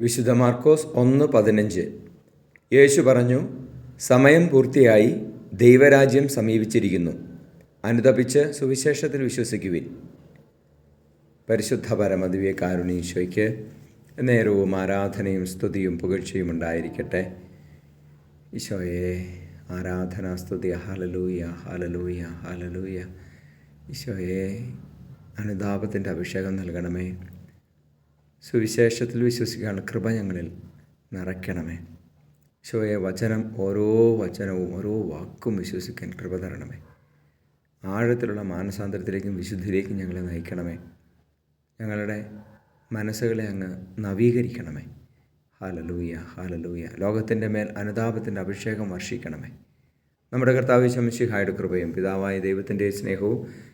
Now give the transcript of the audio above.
വിശുദ്ധ മാർക്കോസ് ഒന്ന് പതിനഞ്ച്. യേശു പറഞ്ഞു സമയം പൂർത്തിയായി ദൈവരാജ്യം സമീപിച്ചിരിക്കുന്നു. അനുതപിച്ച് സുവിശേഷത്തിൽ വിശ്വസിക്കുവിൻ. പരിശുദ്ധ പരമദിവ്യ കാരുണീശോയ്ക്ക് നേരവും ആരാധനയും സ്തുതിയും പുകഴ്ചയും ഉണ്ടായിരിക്കട്ടെ. ഈശോയെ ആരാധന സ്തുതി. ഹാലലൂയ ഹാലലൂയ ഹാലലൂയ ഈശോയെ അനുതാപത്തിന്റെ അഭിഷേകം നൽകണമേ. സുവിശേഷത്തിൽ വിശ്വസിക്കാനുള്ള കൃപ ഞങ്ങളിൽ നിറയ്ക്കണമേ. ഈശോയെ വചനം ഓരോ വചനവും ഓരോ വാക്കും വിശ്വസിക്കാൻ കൃപ തരണമേ. ആഴത്തിലുള്ള മാനസാന്തരത്തിലേക്കും വിശുദ്ധിയിലേക്കും ഞങ്ങളെ നയിക്കണമേ. ഞങ്ങളുടെ മനസ്സുകളെ അങ്ങ് നവീകരിക്കണമേ. ഹാലലൂയ ഹാലലൂയ ലോകത്തിന്റെ മേൽ അനുതാപത്തിന്റെ അഭിഷേകം വർഷിക്കണമേ. നമ്മുടെ കർത്താവ് ശംശിഹായുടെ കൃപയും പിതാവായ ദൈവത്തിന്റെ സ്നേഹവും